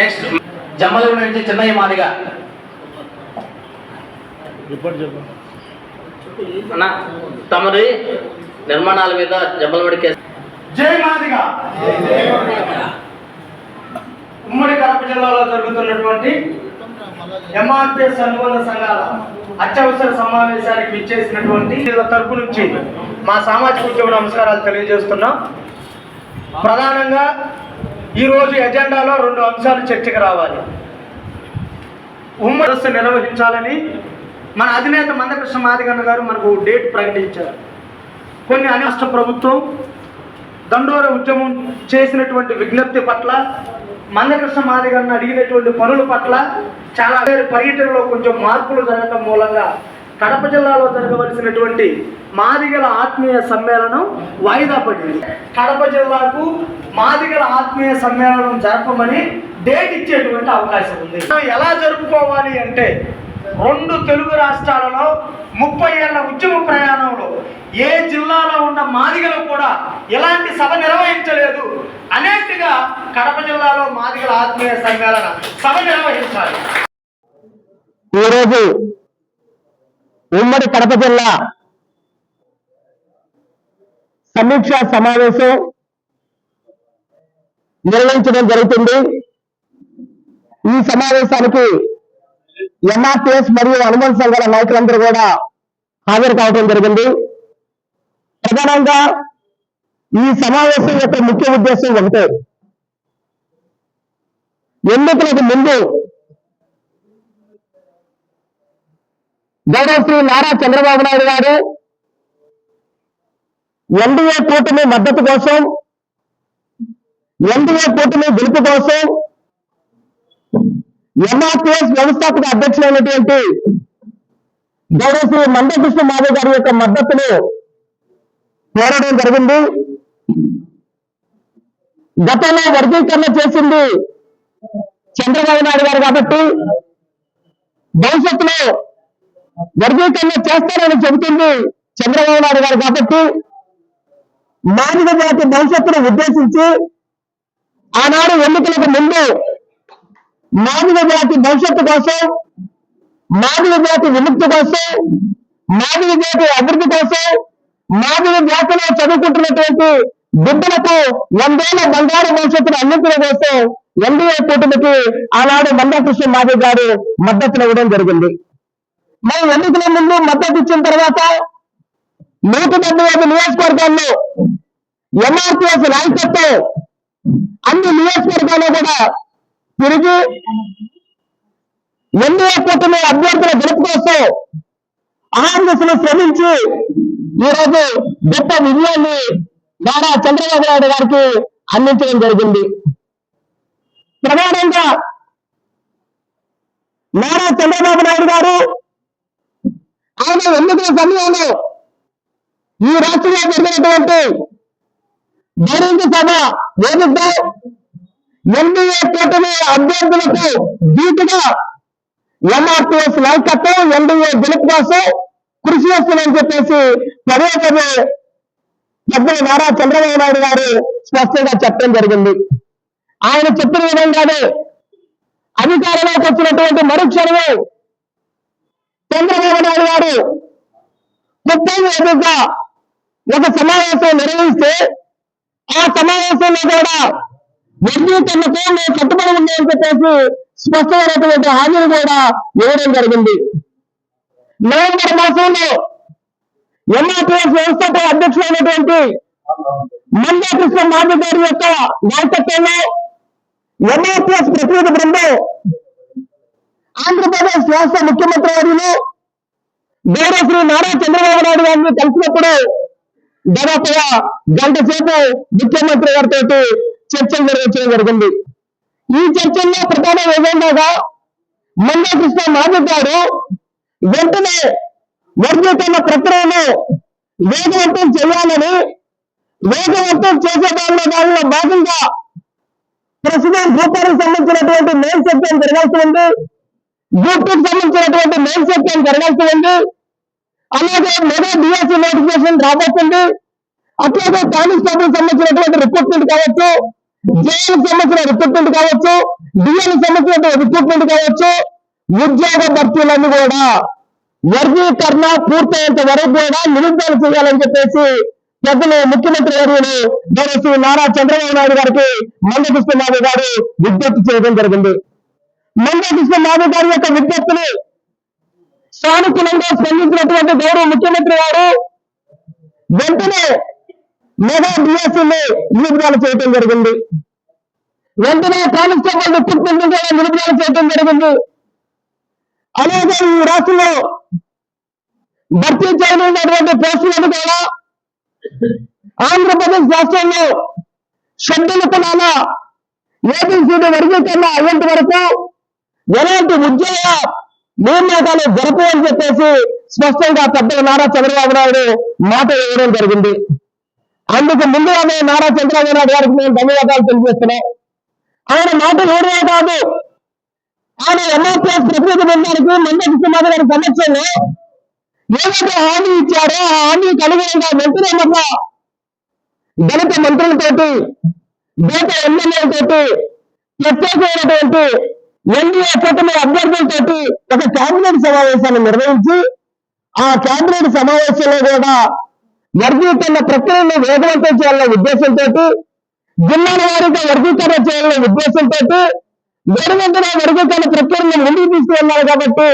Next జమ్మలూరు నుంచి చిన్నయ్య మాదిగా. అన్న తమరి నిర్మాణాల మీద జమ్మలవాడి కేసు. జై మాదిగా. ఉమ్మడి కడప జిల్లాలో జరుగుతున్నటువంటి ఎంఆర్పిఎస్ అనుబంధ సంఘాల అత్యవసర సమావేశానికి విచ్చేసినటువంటి తరపు నుంచి మా సామాజిక ఉద్యమ నమస్కారాలు తెలియజేస్తున్నాం. ప్రధానంగా ఈరోజు ఎజెండాలో రెండు అంశాలు చర్చకు రావాలి. ఉమ్మడి నిర్వహించాలని మన అధినేత మందకృష్ణ మాదిగన్న గారు మనకు డేట్ ప్రకటించారు. కొన్ని అనిష్ట ప్రభుత్వం దండోర ఉద్యమం చేసినటువంటి విజ్ఞప్తి పట్ల మందకృష్ణ మాదిగన్న అడిగినటువంటి పనుల పట్ల చాలా పేరు పర్యటనలో కొంచెం మార్పులు జరగడం మూలంగా కడప జిల్లాలో జరగవలసినటువంటి మాదిగల ఆత్మీయ సమ్మేళనం వాయిదా పడింది కడప జిల్లాకు మాదిగల ఆత్మీయ సమ్మేళనం జరపమని డేట్ ఇచ్చేటువంటి అవకాశం ఉంది. మనం ఎలా జరుపుకోవాలి అంటే రెండు తెలుగు రాష్ట్రాలలో ముప్పై ఏళ్ళ ఉద్యమ ప్రయాణంలో ఏ జిల్లాలో ఉన్న మాదిగలు కూడా ఎలాంటి సభ నిర్వహించలేదు. అనేట్టుగా కడప జిల్లాలో మాదిగల ఆత్మీయ సమ్మేళన సభ నిర్వహించాలి. ఈరోజు ఉమ్మడి కడప జిల్లా సమీక్ష సమావేశం నిర్వహించడం జరుగుతుంది. ఈ సమావేశానికి ఎంఆర్టీఎస్ మరియు అనుబంధ సంఘాల నాయకులందరూ కూడా హాజరు కావడం జరిగింది. ప్రధానంగా ఈ సమావేశం యొక్క ముఖ్య ఉద్దేశం ఒకటే. ఎన్నికలకు ముందు గౌరవ శ్రీ నారా చంద్రబాబు నాయుడు గారు ఎన్డీఏ కూటమి మద్దతు కోసం ఎన్డీఏ కూటమి గెలుపు కోసం ఎంఆర్పిఎస్ వ్యవస్థాపక అధ్యక్షులైనటువంటి గౌరవ శ్రీ మందకృష్ణ మాధవ్ గారి యొక్క మద్దతును కోరడం జరిగింది. గతంలో వర్గీకరణ చేసింది చంద్రబాబు నాయుడు గారు కాబట్టి భవిష్యత్తులో వర్గీకరణ చేస్తారని చెబుతుంది చంద్రబాబు నాయుడు గారు కాబట్టి మానవ జాతి భవిష్యత్తును ఉద్దేశించి ఆనాడు ఎన్నికలకు ముందు మానవ జాతి భవిష్యత్తు కోసం మానవ జాతి విముక్తి కోసం మానవ జాతి అభివృద్ధి కోసం మానవ జాతిలో చదువుకుంటున్నటువంటి బిడ్డలకు వందేళ్ళ బంగారు భవిష్యత్తును అందించడం కోసం ఎన్డీఏ కూటమికి ఆనాడు మందాకృష్ణ మాధవ్ గారు మద్దతును ఇవ్వడం జరిగింది. మనం ఎన్నికల ముందు మద్దతు ఇచ్చిన తర్వాత నూట డెబ్బై ఐదు నియోజకవర్గాల్లో ఎంఆర్టీఎస్ నాయకత్వం అన్ని నియోజకవర్గాల్లో కూడా తిరిగి ఎన్డీఏ కూటమి అభ్యర్థుల గెలుపు కోసం ఆంధ్రప్రదేశ్లో శ్రమించి ఈరోజు గొప్ప విజయాన్ని నారా చంద్రబాబు నాయుడు గారికి అందించడం జరిగింది. ప్రధానంగా నారా చంద్రబాబు నాయుడు గారు ఆయన ఎన్నికల సమయంలో? ఈ రాష్ట్రంలో జరిగినటువంటి బహిరంగ సభ వేదికగా ఎన్డీఏ కూటమి అభ్యర్థులకు ధీటుగా ఎంఆర్టీఎస్ నాయకత్వం ఎన్డీఏ గెలుపు కోసం కృషి చేస్తుందని చెప్పేసి పదే పదే పెద్దలు నారా చంద్రబాబు నాయుడు గారు స్పష్టంగా చెప్పడం జరిగింది. ఆయన చెప్పిన విధంగానే అధికారంలోకి వచ్చినటువంటి మరుక్షణమే చంద్రబాబు నాయుడు గారు ముఖ్యంగా ఒక సమావేశం నిర్వహిస్తే ఆ సమావేశంలో కూడా వర్గీకరణకు మేము కట్టుబడి ఉన్నామని చెప్పేసి స్పష్టమైనటువంటి హామీలు కూడా ఇవ్వడం జరిగింది. నవంబర్ మాసంలో ఎంఆర్టీఎస్ వ్యవస్థపై అధ్యక్షులైనటువంటి మందా కృష్ణ మాధవ్ గారి యొక్క నాయకత్వంలో ఎంఆర్టీఎస్ ప్రతినిధి బృందం ఆంధ్రప్రదేశ్ రాష్ట్ర ముఖ్యమంత్రి వర్యులు గౌరవ శ్రీ నారా చంద్రబాబు నాయుడు గారిని కలిసినప్పుడు దాదాపుగా గంట సేపు ముఖ్యమంత్రి గారితో చర్చలు నిర్వహించడం జరిగింది. ఈ చర్చల్లో ప్రధాన ఎజెండాగా మందా కృష్ణ మాధవ్ గారు వెంటనే వర్గీకరణ ప్రక్రియను వేగవంతం చేయాలని వేగవంతం చేసే దానిలో దానిలో భాగంగా ప్రస్తుతం భూపాలకు సంబంధించినటువంటి మేల్ సత్యం జరగాల్సి ఉంది. గ్రూప్ సంబంధించినటువంటి మెయిన్ సెక్షన్ జరగాల్సి ఉంది అలాగే మెగా డిఎస్సి నోటిఫికేషన్ రాబోతుంది. అట్లాగే కానిస్టేబుల్ సంబంధించినటువంటి రిక్రూట్మెంట్ కావచ్చు. జైలుకు సంబంధించిన రిక్రూట్మెంట్ కావచ్చు. డిఎల్ సంబంధించిన రిక్రూట్మెంట్ కావచ్చు. ఉద్యోగ భర్తీలన్నీ కూడా వర్గీకరణ పూర్తయ్యేంత వరకు కూడా నిలుద్దాలు చేయాలని చెప్పేసి పెద్దలు ముఖ్యమంత్రి వర్యులు గౌరవ నారా చంద్రబాబు నాయుడు గారికి మందకృష్ణమాధవ్ గారు విజ్ఞప్తి చేయడం జరిగింది. మందకృష్ణమాధవ్ గారి యొక్క విజ్ఞప్తిని సానుకూలంగా స్పందించినటువంటి గౌరవ ముఖ్యమంత్రి గారు వెంటనే మెగా డిఎస్సీని నిలుపుదల చేయడం జరిగింది. వెంటనే కానిస్టేబుల్ రిక్రూట్మెంట్ కూడా నిలుపుదల చేయడం జరిగింది. అలాగే ఈ రాష్ట్రంలో భర్తీ చేయనున్నటువంటి పోస్టులను కూడా ఆంధ్రప్రదేశ్ రాష్ట్రంలో షెడ్యూల్ కులాల ఏబిసిడి వర్గీకరణ అయ్యేంత వరకు ఎలాంటి ఉద్యోగ నియామకాలు జరపవు అని చెప్పేసి స్పష్టంగా పెద్దలు నారా చంద్రబాబు నాయుడు మాట ఇవ్వడం జరిగింది. అందుకు ముందుగానే నారా చంద్రబాబు నాయుడు గారికి మేము ధన్యవాదాలు తెలియజేస్తున్నాం. ఆయన మాట వేరే కాదు. ఆయన ఎంఆర్పిఎస్ ప్రతినిధి బృందానికి మందకి కుమార్ గారి సమక్షంలో ఏదైతే హామీ ఇచ్చారో ఆ హామీకి అనుగుణంగా వెంటనే మళ్ళా దళిత మంత్రులతోటి దళిత ఎమ్మెల్యేలతోటి ప్రత్యేకమైనటువంటి ఎన్డీఏ కూటమి అభ్యర్థులతోటి ఒక కేబినెట్ సమావేశాన్ని నిర్వహించి ఆ కేబినెట్ సమావేశంలో కూడా వర్గీకరణ ప్రక్రియను వేగవంతం చేయాలనే ఉద్దేశంతో జిల్లాల వారీగా వర్గీకరణ చేయాలనే ఉద్దేశంతో వేరువంతున వర్గీకరణ ప్రక్రియను ముందుకు తీసుకువెళ్ళాలి కాబట్టి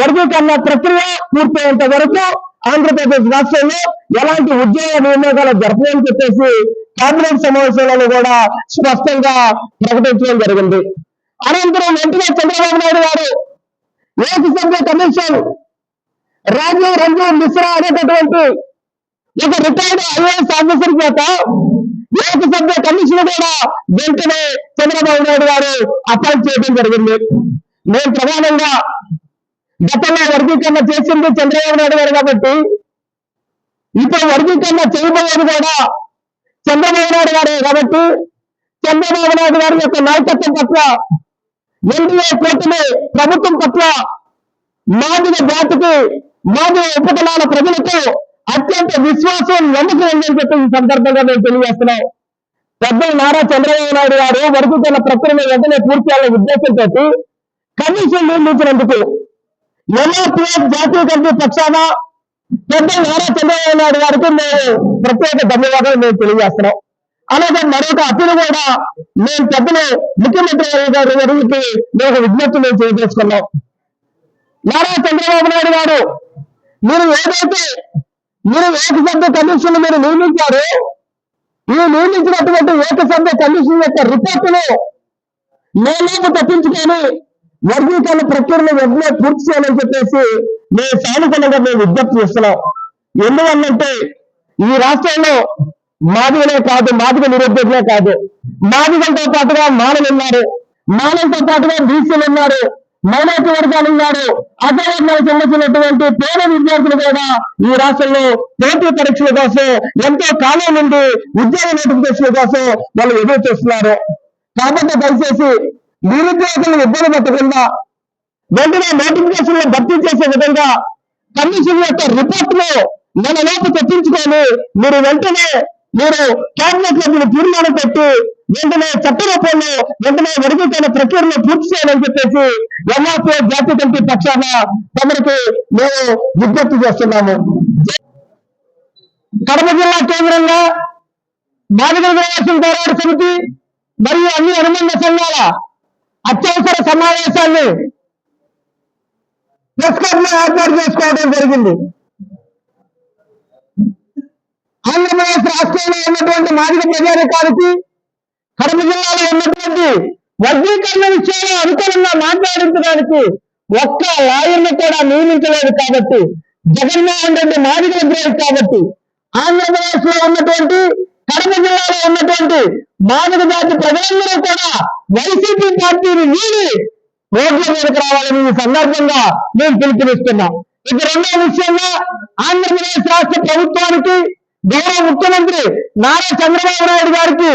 వర్గీకరణ ప్రక్రియ పూర్తయ్యేంత వరకు ఆంధ్రప్రదేశ్ రాష్ట్రంలో ఎలాంటి ఉద్యోగ నియామకాలు జరపని చెప్పేసి కేబినెట్ సమావేశంలో కూడా స్పష్టంగా ప్రకటించడం జరిగింది. అనంతరం వెంటనే చంద్రబాబు నాయుడు గారు లోకసభ కమిషన్ రాజీవ్ రంజన్ మిశ్రా అనేటటువంటి ఒక రిటైర్డ్ ఐఏఎస్ ఆఫీసర్ చేత లోకసభ కమిషన్ కూడా వెంటనే చంద్రబాబు నాయుడు గారు అపాయింట్ చేయడం జరిగింది. నేను ప్రధానంగా గతంలో వర్గీకరణ చేసింది చంద్రబాబు నాయుడు గారు కాబట్టి ఇప్పుడు వర్గీకరణ చేయబోయేది కూడా చంద్రబాబు నాయుడు గారే కాబట్టి చంద్రబాబు నాయుడు గారి యొక్క నాయకత్వం పట్ల ఎన్డీఏ కూటమి ప్రభుత్వం పట్ల మాదిగ జాతికి మాదిగ ఉపకులాల ప్రజలకు అత్యంత విశ్వాసం నమ్మకం ఉందని చెప్పి ఈ సందర్భంగా మేము తెలియజేస్తున్నాం. పెద్ద నారా చంద్రబాబు నాయుడు గారు వర్గీకరణ ప్రక్రియను వెంటనే పూర్తి చేయాలనే ఉద్దేశంతో కమిషన్ నిర్మించినందుకు ఎంఆర్పీఎఫ్ జాతీయ కమిటీ పక్షాన పెద్ద నారా చంద్రబాబు నాయుడు గారికి మేము ప్రత్యేక ధన్యవాదాలు మేము తెలియజేస్తున్నాం. అలాగే మరొక అప్పులు కూడా మేము పెద్దలు ముఖ్యమంత్రి గారి గారికి మేము విజ్ఞప్తి మేము చేయదలుచుకున్నాం నారా చంద్రబాబు నాయుడు గారు మీరు ఏదైతే మీరు ఏకసభ్య కమిషన్ మీరు నియమించారు ఈ నియమించినటువంటి ఏకసభ్య కమిషన్ యొక్క రిపోర్టును మేమేమో తప్పించుకొని వర్గీకరణ ప్రక్రియను వెంటనే పూర్తి చేయాలని చెప్పేసి మేము సానుకూలంగా మేము విజ్ఞప్తి చేస్తున్నాం. ఎందువల్లంటే ఈ రాష్ట్రంలో మాదిగలే కాదు మాదిగ నిరుద్యోగులే కాదు. మాదిగలతో పాటుగా మానలు ఉన్నారు. మానలతో పాటుగా బీసీలు ఉన్నారు. మైనార్టీ వర్గాలు ఉన్నారు. అగ్రవర్ణాలకు చెందుతున్నటువంటి పేద విద్యార్థులు కూడా ఈ రాష్ట్రంలో పోటీ పరీక్షల కోసం ఎంతో కాలం నుండి ఉద్యోగ నోటిఫికేషన్ల కోసం వాళ్ళు ఎదురు చూస్తున్నారు. కాబట్టి దయచేసి నిరుద్యోగులను ఇబ్బంది పెట్టకుండా వెంటనే నోటిఫికేషన్ భర్తీ చేసే విధంగా కమిషన్ యొక్క రిపోర్ట్లో నెల లోపు తెప్పించుకొని మీరు వెంటనే మీరు కేబినెట్లో మీరు తీర్మానం పెట్టి వెంటనే చట్ట రూపంలో వెంటనే వర్గీకరణ ప్రక్రియను పూర్తి చేయాలని చెప్పేసి ఎంఆర్పీ జాతీయ కమిటీ పక్షాన తమరికి మేము విజ్ఞప్తి చేస్తున్నాము. కడప జిల్లా కేంద్రంగా మాదిగల వినాశం పోరాట సమితి మరియు అన్ని అనుబంధ సంఘాల అత్యవసర సమావేశాన్ని ప్రెస్ క్లబ్లో ఏర్పాటు చేసుకోవడం జరిగింది. ఆంధ్రప్రదేశ్ రాష్ట్రంలో ఉన్నటువంటి మాదిక ప్రజానికానికి కడప జిల్లాలో ఉన్నటువంటి వర్గీకరణ విషయంలో అనుకూలంగా మాట్లాడించడానికి ఒక్క లాయర్ను కూడా నియమించలేదు కాబట్టి జగన్మోహన్ రెడ్డి మాదిక ద్రోహి కాబట్టి ఆంధ్రప్రదేశ్లో ఉన్నటువంటి కడప జిల్లాలో ఉన్నటువంటి మాదిక జాతి ప్రజలందరూ కూడా వైసీపీ పార్టీని వీడి రోడ్ల మీదకి రావాలని ఈ సందర్భంగా మేము పిలుపునిస్తున్నాం. ఇక రెండో విషయంగా ఆంధ్రప్రదేశ్ రాష్ట్ర ప్రభుత్వానికి గౌరవ ముఖ్యమంత్రి నారా చంద్రబాబు నాయుడు గారికి